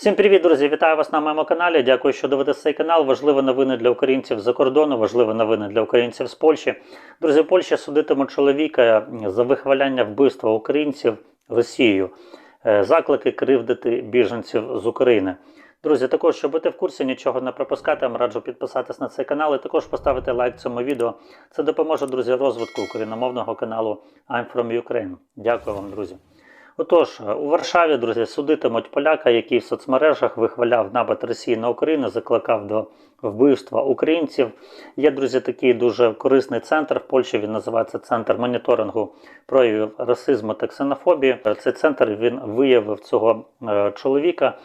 Всім привіт, друзі! Вітаю вас на моєму каналі. Дякую, що дивитесь цей канал. Важливі новини для українців за кордону, важливі новини для українців з Польщі. Друзі, в Польщі судитимуть чоловіка за вихваляння вбивства українців Росією, Е, заклики кривдити біженців з України. Друзі, також, щоб бути в курсі, нічого не пропускати, вам раджу підписатись на цей канал і також поставити лайк цьому відео. Це допоможе, друзі, розвитку україномовного каналу I'm from Ukraine. Дякую вам, друзі. Отож, у Варшаві, друзі, судитимуть поляка, який в соцмережах вихваляв напад Росії на Україну, закликав до вбивства українців. Є, друзі, такий дуже корисний центр в Польщі. Він називається Центр моніторингу проявів расизму та ксенофобії. Цей центр він виявив цього е, чоловіка.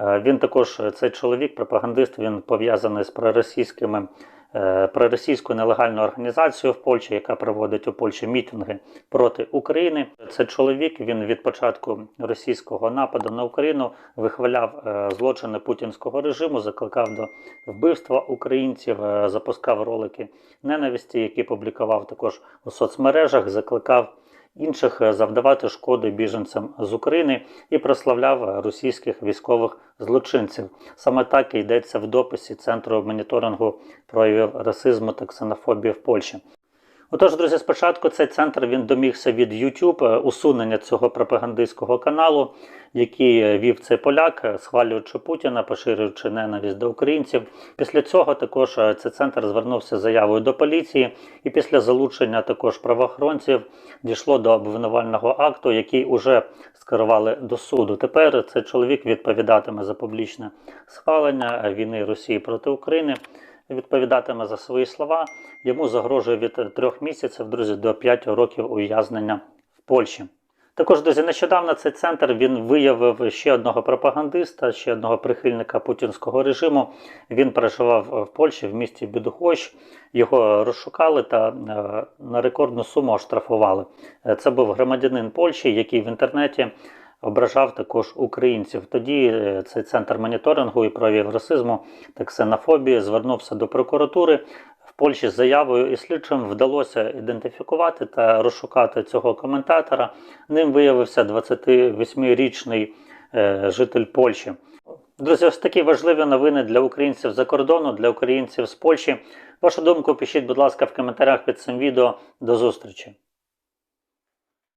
Е, Він також цей чоловік, пропагандист, він пов'язаний з проросійськими е, нелегальну організацію в Польщі, яка проводить у Польщі мітинги проти України. Це чоловік він від початку російського нападу на Україну вихваляв е, злочини путінського режиму, закликав до вбивства українців, е, запускав ролики ненависті, які публікував також у соцмережах, закликав інших е, завдавати шкоди біженцям з України і прославляв російських військових злочинців. Саме так і йдеться в дописі Центру моніторингу проявів расизму та ксенофобії в Польщі. Отож, друзі, спочатку цей центр він домігся від YouTube е, усунення цього пропагандистського каналу, який е, вів цей поляк, е, схвалюючи Путіна, поширюючи ненависть до українців. Після цього також цей центр звернувся з заявою до поліції, і після залучення також правоохоронців дійшло до обвинувального акту, який уже скерували до суду. Тепер цей чоловік відповідатиме за публічне схвалення війни Росії проти України відповідатиме за свої слова. Йому загрожує від трьох місяців, друзі, до 5 років ув'язнення в Польщі. Також, друзі, нещодавно цей центр він виявив ще одного пропагандиста, ще одного прихильника путінського режиму. Він переживав в Польщі в місті Бідухощ. Його розшукали та е, на рекордну суму оштрафували. Це був громадянин Польщі, який в інтернеті ображав також українців. Тоді е, цей центр моніторингу і проявів расизму та ксенофобії звернувся до прокуратури в Польщі з заявою, і слідчим вдалося ідентифікувати та розшукати цього коментатора. Ним виявився 28-річний е, житель Польщі. Друзі, ось такі важливі новини для українців за кордону, для українців з Польщі. Вашу думку пишіть, будь ласка, в коментарях під цим відео. До зустрічі!